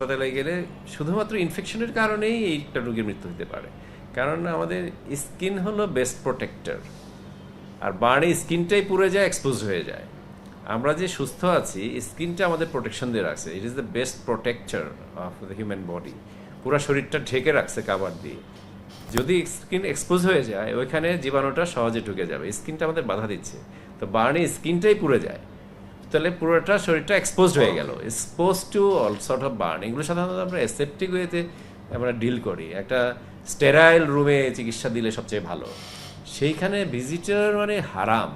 হাসপাতালে গেলে শুধুমাত্র ইনফেকশনের কারণেই এইটা রোগীর মৃত্যু হতে পারে। কারণ আমাদের স্কিন হলো বেস্ট প্রোটেক্টর আর বার্নে স্কিনটাই পুড়ে যায় এক্সপোজ হয়ে যায়। আমরা যে সুস্থ আছি স্কিনটা আমাদের প্রোটেকশন দিয়ে রাখছে। It is the best protector of the human body পুরো শরীরটা ঢেকে রাখছে কাবার দিয়ে। যদি স্কিন এক্সপোজ হয়ে যায়, ওইখানে জীবাণুটা সহজে ঢুকে যাবে। স্কিনটা আমাদের বাধা দিচ্ছে। তো বার্নে স্কিনটাই পুড়ে যায়। তাহলে পুরোটা শরীরটা এক্সপোজড হয়ে গেল। Expose to all sort of burn এগুলো সাধারণত আমরা এসেপ্টিক ওয়েতে আমরা ডিল করি। একটা স্টেরাইল রুমে চিকিৎসা দিলে সবচেয়ে ভালো। সেইখানে ভিজিটর মানে হারাম।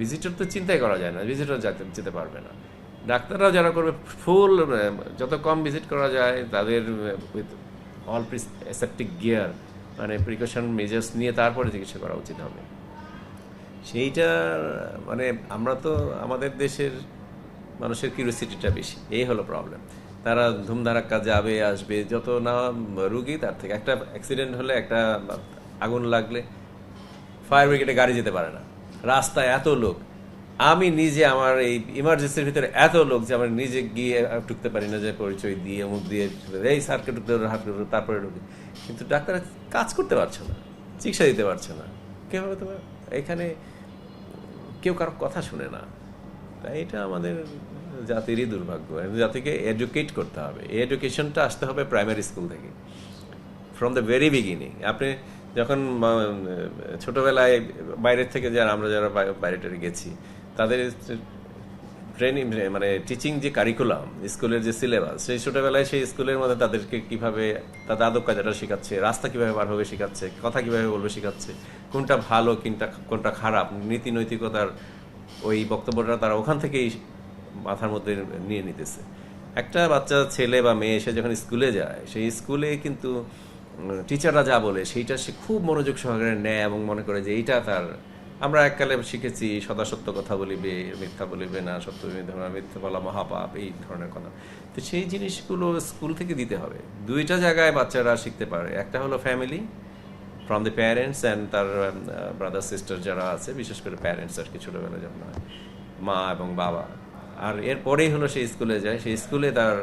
ভিজিটর তো চিন্তাই করা যায় না ভিজিটর যাতে যেতে পারবে না। ডাক্তাররাও যারা করবে ফুল যত কম ভিজিট করা যায়, তাদের উইথ অল অ্যাসেপ্টিক গিয়ার মানে প্রিকশন মেজার্স নিয়ে তারপরে চিকিৎসা করা উচিত হবে। সেইটা মানে আমরা তো আমাদের দেশের মানুষের কিউরিসিটিটা বেশি। এই হলো প্রবলেম তারা ধুমধারাক্কা যাবে, আসবে, যত না রুগী তার থেকে। একটা অ্যাক্সিডেন্ট হলে একটা আগুন লাগলে ফায়ার ব্রিগেডে গাড়ি যেতে পারে না। রাস্তায় এত লোক। আমি নিজে আমার এই ইমার্জেন্সির ভিতরে এত লোক যে আমার নিজে গিয়ে ঢুকতে পারি না যে পরিচয় দিয়ে, মুখ দিয়ে, এই স্যারকে ঢুকতে হাত তারপরে ঢুকি কিন্তু ডাক্তার কাজ করতে পারছে না, চিকিৎসা দিতে পারছে না। কীভাবে তোমার? এখানে কেউ কারও কথা শুনে না। তাই এটা আমাদের জাতিরই দুর্ভাগ্য। জাতিকে এডুকেট করতে হবে। এই এডুকেশনটা আসতে হবে প্রাইমারি স্কুল থেকে। ফ্রম দ্য ভেরি বিগিনিং আপনি যখন ছোটোবেলায় বাইরের থেকে যারা, আমরা যারা বাই- বাইরে গেছি, তাদের ট্রেনিং মানে টিচিং যে কারিকুলাম স্কুলের যে সিলেবাস সেই ছোটবেলায় সেই স্কুলের মধ্যে তাদেরকে কীভাবে তাদের আদব কাজাটা শেখাচ্ছে, রাস্তা কীভাবে বার হবে শেখাচ্ছে, কথা কীভাবে বলবে শেখাচ্ছে, কোনটা ভালো, কোনটা কোনটা খারাপ, নীতি নৈতিকতার ওই বক্তব্যটা তারা ওখান থেকেই মাথার মধ্যে নিয়ে নিতেছে। একটা বাচ্চা, ছেলে বা মেয়ে এসে যখন স্কুলে যায়, সেই স্কুলে কিন্তু টিচাররা যা বলে, সেইটা সে খুব মনোযোগ সহকারে নেয় এবং মনে করে যে এইটা তার আমরা এককালে শিখেছি, সদা সত্য কথা বলিবে, মিথ্যা বলিবে না, সত্য মিথ্যা বলা মহাপাপ, এই ধরনের কথা। তো সেই জিনিসগুলো স্কুল থেকে দিতে হবে। দুইটা জায়গায় বাচ্চারা শিখতে পারে। একটা হলো family from the parents and তার ব্রাদার সিস্টার যারা আছে, বিশেষ করে প্যারেন্টস আর কি ছোটোবেলা যখন মা এবং বাবা। আর এরপরেই হলো সেই স্কুলে যায়। সেই স্কুলে তার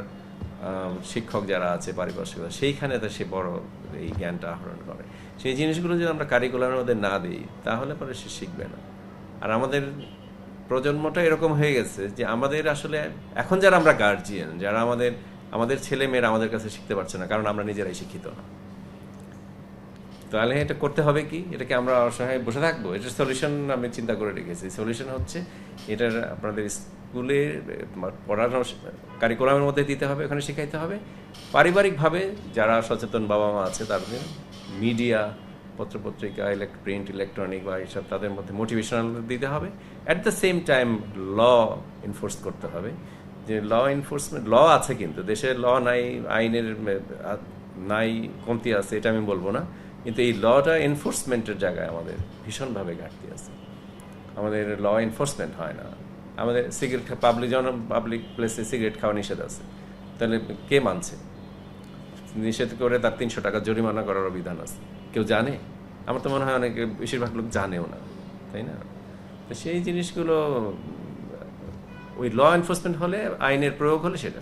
শিক্ষক যারা আছে, পারিপার্শ্বিক সেইখানে তো সে বড় এই জ্ঞানটা আহরণ করে। সেই জিনিসগুলো যদি আমরা কারিকুলামের মধ্যে না দিই, তাহলে পরে সে শিখবে না। আর আমাদের প্রজন্মটা এরকম হয়ে গেছে যে আমাদের আসলে, এখন যারা আমরা গার্জিয়ান যারা আমাদের আমাদের ছেলে মেয়েরা আমাদের কাছে শিখতে পারছে না, কারণ আমরা নিজেরাই শিক্ষিত। না তাহলে এটা করতে হবে কি? এটাকে আমরা অসহায় বসে থাকব? এটার সলিউশন আমি চিন্তা করে রেখেছি। সলিউশন হচ্ছে, এটার আপনাদের স্কুলে পড়ানো কারিকুলামের মধ্যে দিতে হবে, ওখানে শেখাইতে হবে। পারিবারিকভাবে যারা সচেতন বাবা মা আছে, তাদের মিডিয়া পত্রপত্রিকা ইলেক্ট প্রিন্ট ইলেকট্রনিক বা এইসব, তাদের মধ্যে মোটিভেশনাল দিতে হবে। At the same time law enforce করতে হবে। যে ল এনফোর্সমেন্ট ল আছে কিন্তু, দেশে ল নাই, আইনের নাই, কমতি আছে, এটা আমি বলব না। কিন্তু এই লটা এনফোর্সমেন্টের জায়গায় আমাদের ভীষণভাবে ঘাটতি আছে। আমাদের ল এনফোর্সমেন্ট হয় না। আমাদের সিগারেট পাবলিক জন পাবলিক প্লেসে সিগারেট খাওয়া নিষেধ আছে। তাহলে কে মানছে? নিষেধ করে তার তিনশো টাকা জরিমানা করার বিধান আছে। কেউ জানে? আমার তো মনে হয় অনেকে বেশিরভাগ লোক জানেও না, তাই না? তো সেই জিনিসগুলো, ওই ল এনফোর্সমেন্ট হলে, আইনের প্রয়োগ হলে সেটা।